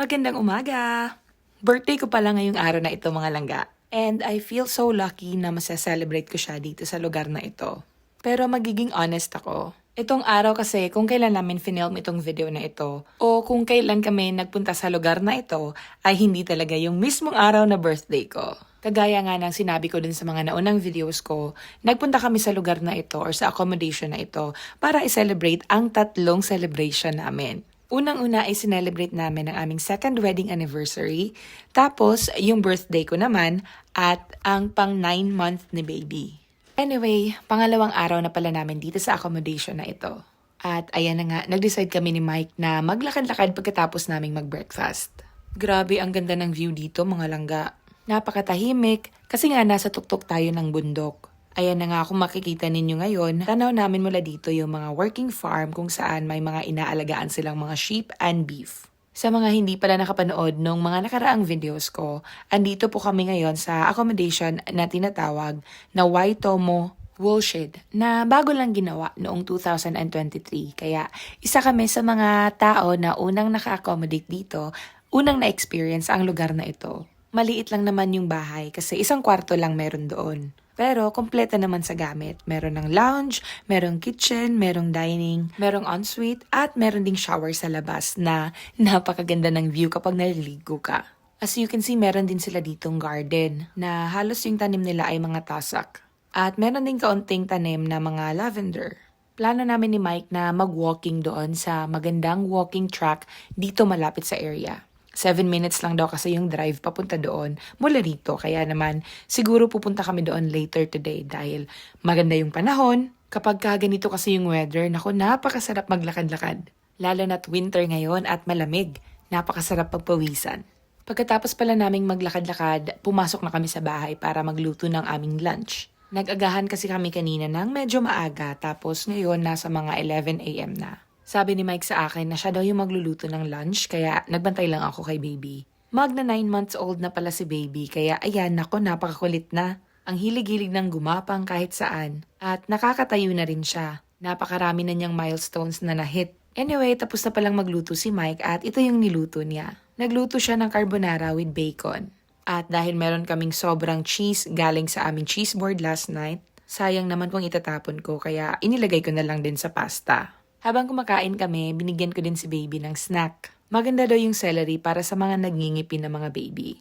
Magandang umaga! Birthday ko pala ngayong araw na ito mga langga. And I feel so lucky na masaselebrate ko siya dito sa lugar na ito. Pero magiging honest ako. Itong araw kasi kung kailan namin finilm itong video na ito o kung kailan kami nagpunta sa lugar na ito ay hindi talaga yung mismong araw na birthday ko. Kagaya nga ng sinabi ko dun sa mga naunang videos ko, nagpunta kami sa lugar na ito or sa accommodation na ito para i-celebrate ang tatlong celebration namin. Unang-una ay sinelebrate namin ang aming second wedding anniversary, tapos yung birthday ko naman at ang pang 9 month ni baby. Anyway, pangalawang araw na pala namin dito sa accommodation na ito. At ayan na nga, nag-decide kami ni Mike na maglakad-lakad pagkatapos naming mag-breakfast. Grabe ang ganda ng view dito mga langga. Napakatahimik kasi nga nasa tuktok tayo ng bundok. Ayan na nga kung makikita ninyo ngayon, tanaw namin mula dito yung mga working farm kung saan may mga inaalagaan silang mga sheep and beef. Sa mga hindi pala nakapanood nung mga nakaraang videos ko, andito po kami ngayon sa accommodation na tinatawag na Waitomo Woolshed na bago lang ginawa noong 2023. Kaya isa kami sa mga tao na unang naka-accommodate dito, unang na-experience ang lugar na ito. Maliit lang naman yung bahay kasi isang kwarto lang meron doon. Pero kompleto naman sa gamit. Meron ng lounge, merong kitchen, merong dining, merong ensuite, at meron ding shower sa labas na napakaganda ng view kapag naliligo ka. As you can see, meron din sila ditong garden na halos yung tanim nila ay mga tasak. At meron din kaunting tanim na mga lavender. Plano namin ni Mike na mag-walking doon sa magandang walking track dito malapit sa area. Seven minutes lang daw kasi yung drive papunta doon mula rito. Kaya naman, siguro pupunta kami doon later today dahil maganda yung panahon. Kapag ka ganito kasi yung weather, naku, napakasarap maglakad-lakad. Lalo na't winter ngayon at malamig. Napakasarap pagpawisan. Pagkatapos pala naming maglakad-lakad, pumasok na kami sa bahay para magluto ng aming lunch. Nag-agahan kasi kami kanina ng medyo maaga tapos ngayon nasa mga 11 a.m. na. Sabi ni Mike sa akin na siya daw yung magluluto ng lunch kaya nagbantay lang ako kay baby. Magna 9 months old na pala si baby kaya ayan nako napakakulit na. Ang hilig-hilig ng gumapang kahit saan. At nakakatayo na rin siya. Napakarami na niyang milestones na na-hit. Anyway, tapos na palang magluto si Mike at ito yung niluto niya. Nagluto siya ng carbonara with bacon. At dahil meron kaming sobrang cheese galing sa aming cheese board last night, sayang naman kung itatapon ko kaya inilagay ko na lang din sa pasta. Habang kumakain kami, binigyan ko din si baby ng snack. Maganda daw yung celery para sa mga nagngingipin na mga baby.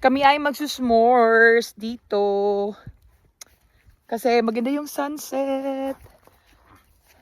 Kami ay magsusmores dito. Kasi maganda yung sunset.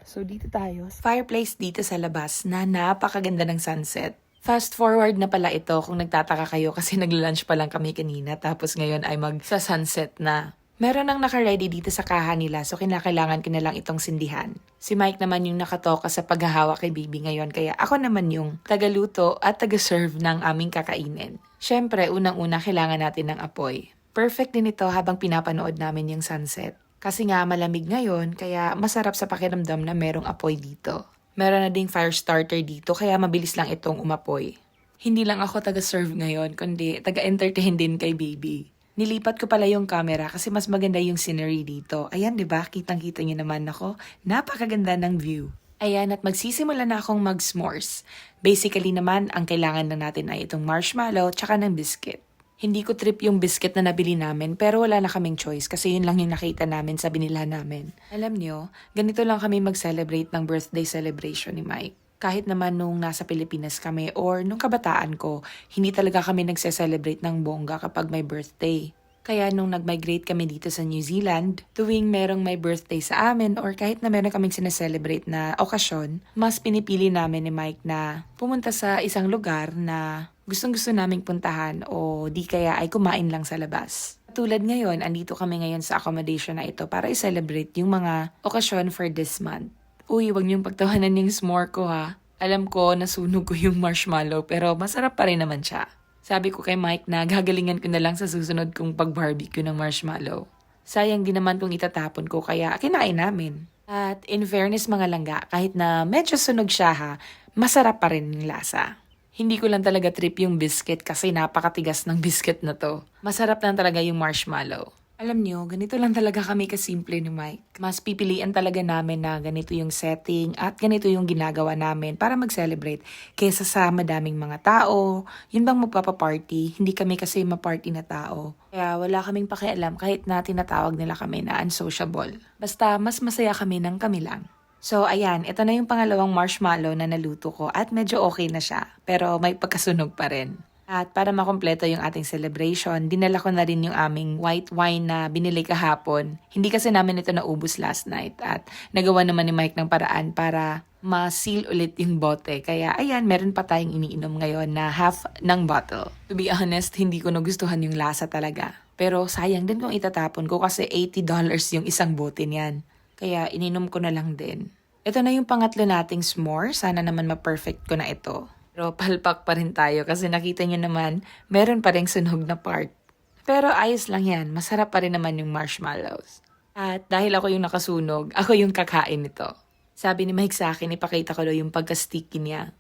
So dito tayo. Fireplace dito sa labas na napakaganda ng sunset. Fast forward na pala ito kung nagtataka kayo kasi nagla-lunch pa lang kami kanina tapos ngayon ay magsa sunset na. Meron nang naka-ready dito sa kaha nila so kinakailangan ko na lang itong sindihan. Si Mike naman yung nakatoka sa paghahawak kay baby ngayon kaya ako naman yung tagaluto at taga-serve ng aming kakainin. Siyempre, unang-una kailangan natin ng apoy. Perfect din ito habang pinapanood namin yung sunset. Kasi nga malamig ngayon kaya masarap sa pakiramdam na merong apoy dito. Meron na ding fire starter dito kaya mabilis lang itong umapoy. Hindi lang ako taga-serve ngayon kundi taga-entertain din kay baby. Nilipat ko pala yung camera kasi mas maganda yung scenery dito. Ayan, di ba? Kitang-kita niyo naman ako. Napakaganda ng view. Ayan, at magsisimula na akong mag-s'mores. Basically naman, ang kailangan na natin ay itong marshmallow tsaka ng biscuit. Hindi ko trip yung biscuit na nabili namin pero wala na kaming choice kasi yun lang yung nakita namin sa binila namin. Alam nyo, ganito lang kami mag-celebrate ng birthday celebration ni Mike kahit naman nung nasa Pilipinas kami or nung kabataan ko, hindi talaga kami nagse-celebrate ng bongga kapag may birthday. Kaya nung nag-migrate kami dito sa New Zealand, tuwing merong may birthday sa amin or kahit na meron kaming sineselebrate na okasyon, mas pinipili namin ni Mike na pumunta sa isang lugar na gustong gusto naming puntahan o di kaya ay kumain lang sa labas. Tulad ngayon, andito kami ngayon sa accommodation na ito para i-celebrate yung mga okasyon for this month. Uy, wag niyong pagtawanan yung s'more ko ha. Alam ko, nasunog ko yung marshmallow pero masarap pa rin naman siya. Sabi ko kay Mike na gagalingan ko na lang sa susunod kong pag-barbecue ng marshmallow. Sayang din naman kung itatapon ko kaya kinain namin. At in fairness mga langga, kahit na medyo sunog siya ha, masarap pa rin yung lasa. Hindi ko lang talaga trip yung biscuit kasi napakatigas ng biscuit na to. Masarap lang talaga yung marshmallow. Alam nyo, ganito lang talaga kami kasimple ni Mike. Mas pipilian talaga namin na ganito yung setting at ganito yung ginagawa namin para mag-celebrate kesa sa madaming mga tao. Yun bang magpapaparty? Hindi kami kasi maparty na tao. Kaya wala kaming pakialam kahit na tinatawag nila kami na unsociable. Basta mas masaya kami ng kami lang. So ayan, ito na yung pangalawang marshmallow na naluto ko at medyo okay na siya. Pero may pagkasunog pa rin. At para makompleto yung ating celebration, dinala ko na rin yung aming white wine na binili kahapon. Hindi kasi namin ito naubos last night at nagawa naman ni Mike ng paraan para ma-seal ulit yung bote. Kaya ayan, meron pa tayong iniinom ngayon na half ng bottle. To be honest, hindi ko nagustuhan yung lasa talaga. Pero sayang din kung itatapon ko kasi $80 yung isang bote niyan. Kaya ininom ko na lang din. Ito na yung pangatlo nating s'more. Sana naman ma-perfect ko na ito. Pero palpak pa rin tayo kasi nakita nyo naman, meron pa rin sunog na part. Pero ayos lang yan, masarap pa rin naman yung marshmallows. At dahil ako yung nakasunog, ako yung kakain nito. Sabi ni Mike sa akin, ipakita ko daw yung pagka-sticky niya.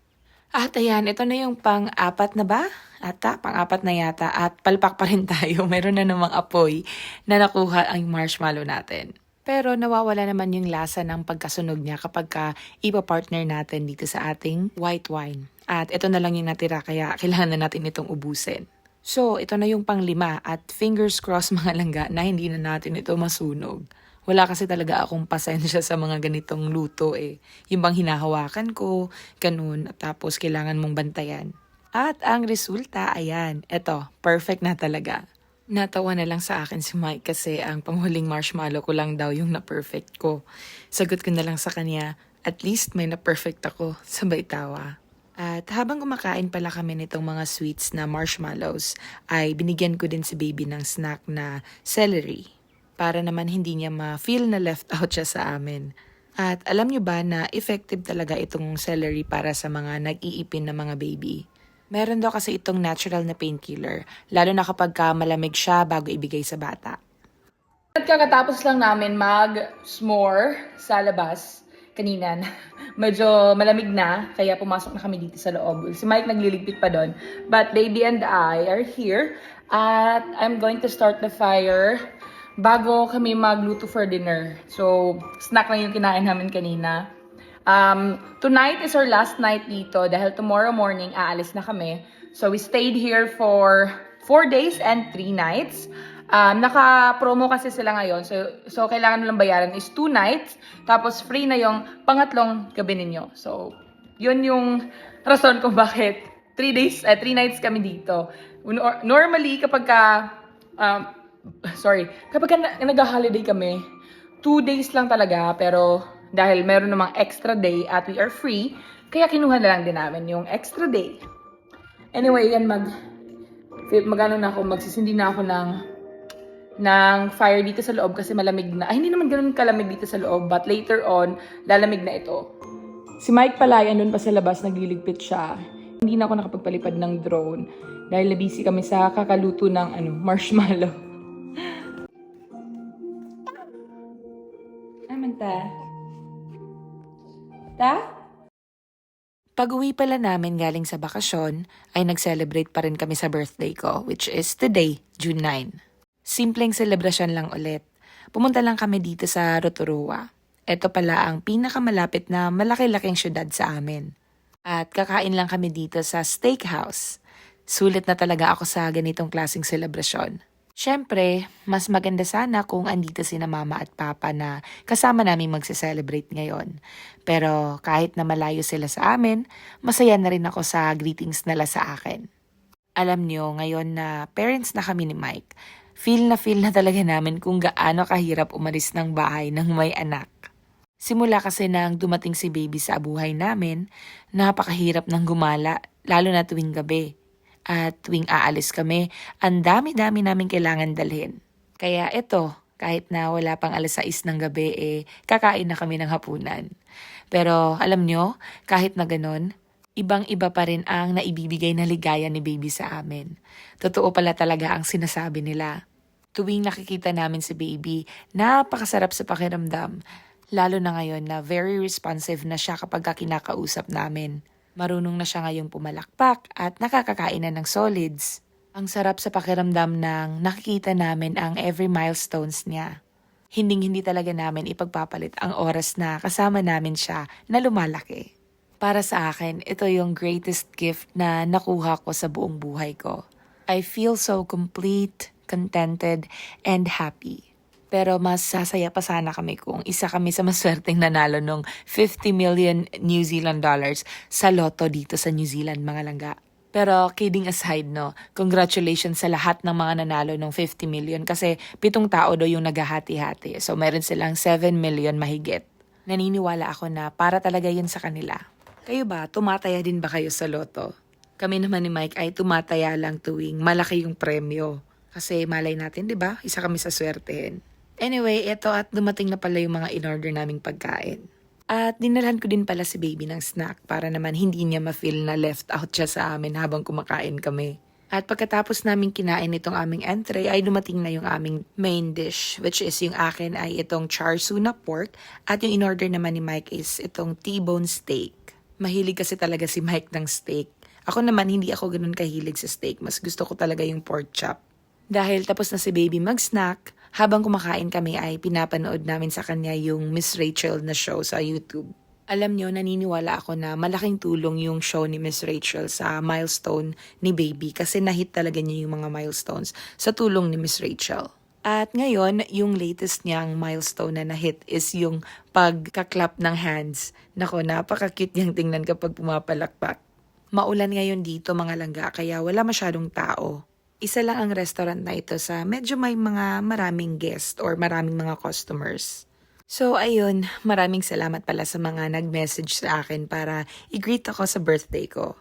At ayan, ito na yung pang-apat na ba? Ata, pang-apat na yata. At palpak pa rin tayo. Meron na namang apoy na nakuha ang marshmallow natin. Pero nawawala naman yung lasa ng pagkasunog niya kapag ka ipa-partner natin dito sa ating white wine. At ito na lang yung natira kaya kailangan na natin itong ubusin. So, ito na yung panglima at fingers crossed mga langga na hindi na natin ito masunog. Wala kasi talaga akong pasensya sa mga ganitong luto eh. Yung bang hinahawakan ko, ganun, at tapos kailangan mong bantayan. At ang resulta, ayan, eto, perfect na talaga. Natawa na lang sa akin si Mike kasi ang panghuling marshmallow ko lang daw yung na-perfect ko. Sagot ko na lang sa kanya, at least may na-perfect ako, sabay tawa. At habang kumakain pala kami nitong mga sweets na marshmallows, ay binigyan ko din si baby ng snack na celery. Para naman hindi niya ma-feel na left out siya sa amin. At alam niyo ba na effective talaga itong celery para sa mga nag-iipin na mga baby? Meron daw kasi itong natural na painkiller, lalo na kapag ka malamig siya bago ibigay sa bata. At kakatapos lang namin mag-s'more sa labas kanina. Medyo malamig na, kaya pumasok na kami dito sa loob. Si Mike nagliligpit pa doon. But baby and I are here. At I'm going to start the fire bago kami magluto for dinner. So, snack lang yung kinain namin kanina. Um, tonight is our last night dito dahil tomorrow morning aalis na kami. So we stayed here for 4 days and 3 nights. Um, naka-promo kasi sila ngayon. So, so kailangan lang bayaran is 2 nights. Tapos free na yung pangatlong gabi ninyo. So, yun yung rason kung bakit 3 days, 3 nights kami dito. Nor- Normally, kapag ka, um, sorry, kapag ka na- nag-holiday kami, 2 days lang talaga. Pero dahil meron namang extra day at we are free, kaya kinuha na lang din namin yung extra day. Anyway, yan mag magano na ako, magsisindi na ako ng ng fire dito sa loob kasi malamig na. Ay, hindi naman ganun kalamig dito sa loob, but later on, lalamig na ito. Si Mike pala, yan pa sa labas, nagliligpit siya. Hindi na ako nakapagpalipad ng drone dahil busy kami sa kakaluto ng ano, marshmallow. Aman Pag-uwi pala namin galing sa bakasyon, ay nag-celebrate pa rin kami sa birthday ko, which is today, June 9. Simpleng selebrasyon lang ulit. Pumunta lang kami dito sa Rotorua. Ito pala ang pinakamalapit na malaki-laking syudad sa amin. At kakain lang kami dito sa steakhouse. Sulit na talaga ako sa ganitong klaseng selebrasyon. Siyempre, mas maganda sana kung andito sina mama at papa na kasama namin magse-celebrate ngayon. Pero kahit na malayo sila sa amin, masaya na rin ako sa greetings nila sa akin. Alam nyo, ngayon na parents na kami ni Mike, feel na feel na talaga namin kung gaano kahirap umalis ng bahay ng may anak. Simula kasi nang dumating si baby sa buhay namin, napakahirap ng gumala, lalo na tuwing gabi. At tuwing aalis kami, ang dami-dami namin kailangan dalhin. Kaya ito, kahit na wala pang alas 6 ng gabi, eh, kakain na kami ng hapunan. Pero alam nyo, kahit na ganon, ibang-iba pa rin ang naibibigay na ligaya ni baby sa amin. Totoo pala talaga ang sinasabi nila. Tuwing nakikita namin si baby, napakasarap sa pakiramdam. Lalo na ngayon na very responsive na siya kapag ka kinakausap namin. Marunong na siya ngayong pumalakpak at nakakakain na ng solids. Ang sarap sa pakiramdam ng nakikita namin ang every milestones niya. Hinding-hindi talaga namin ipagpapalit ang oras na kasama namin siya na lumalaki. Para sa akin, ito yung greatest gift na nakuha ko sa buong buhay ko. I feel so complete, contented, and happy. Pero mas sasaya pa sana kami kung isa kami sa maswerteng nanalo ng 50 million New Zealand dollars sa loto dito sa New Zealand, mga langga. Pero kidding aside, no, congratulations sa lahat ng mga nanalo ng 50 million kasi pitong tao do yung naghahati-hati. So meron silang 7 million mahigit. Naniniwala ako na para talaga yun sa kanila. Kayo ba, tumataya din ba kayo sa loto? Kami naman ni Mike ay tumataya lang tuwing malaki yung premyo. Kasi malay natin, di ba? Isa kami sa swertehin. Anyway, eto at dumating na pala yung mga in-order naming pagkain. At dinalhan ko din pala si baby ng snack para naman hindi niya ma-feel na left out siya sa amin habang kumakain kami. At pagkatapos namin kinain itong aming entree ay dumating na yung aming main dish which is yung akin ay itong char siu na pork at yung in-order naman ni Mike is itong T-bone steak. Mahilig kasi talaga si Mike ng steak. Ako naman hindi ako ganun kahilig sa steak. Mas gusto ko talaga yung pork chop. Dahil tapos na si baby mag-snack, habang kumakain kami ay pinapanood namin sa kanya yung Miss Rachel na show sa YouTube. Alam nyo, naniniwala ako na malaking tulong yung show ni Miss Rachel sa milestone ni baby kasi nahit talaga niya yung mga milestones sa tulong ni Miss Rachel. At ngayon, yung latest niyang milestone na na-hit is yung pagkaklap ng hands. Nako, napaka-cute niyang tingnan kapag pumapalakpak. Maulan ngayon dito mga langga kaya wala masyadong tao. Isa lang ang restaurant na ito sa medyo may mga maraming guest or maraming mga customers. So ayun, maraming salamat pala sa mga nag-message sa akin para i-greet ako sa birthday ko.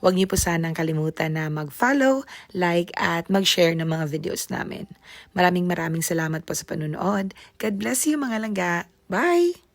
Huwag niyo po sanang kalimutan na mag-follow, like, at mag-share ng mga videos namin. Maraming maraming salamat po sa panunood. God bless you mga langga. Bye!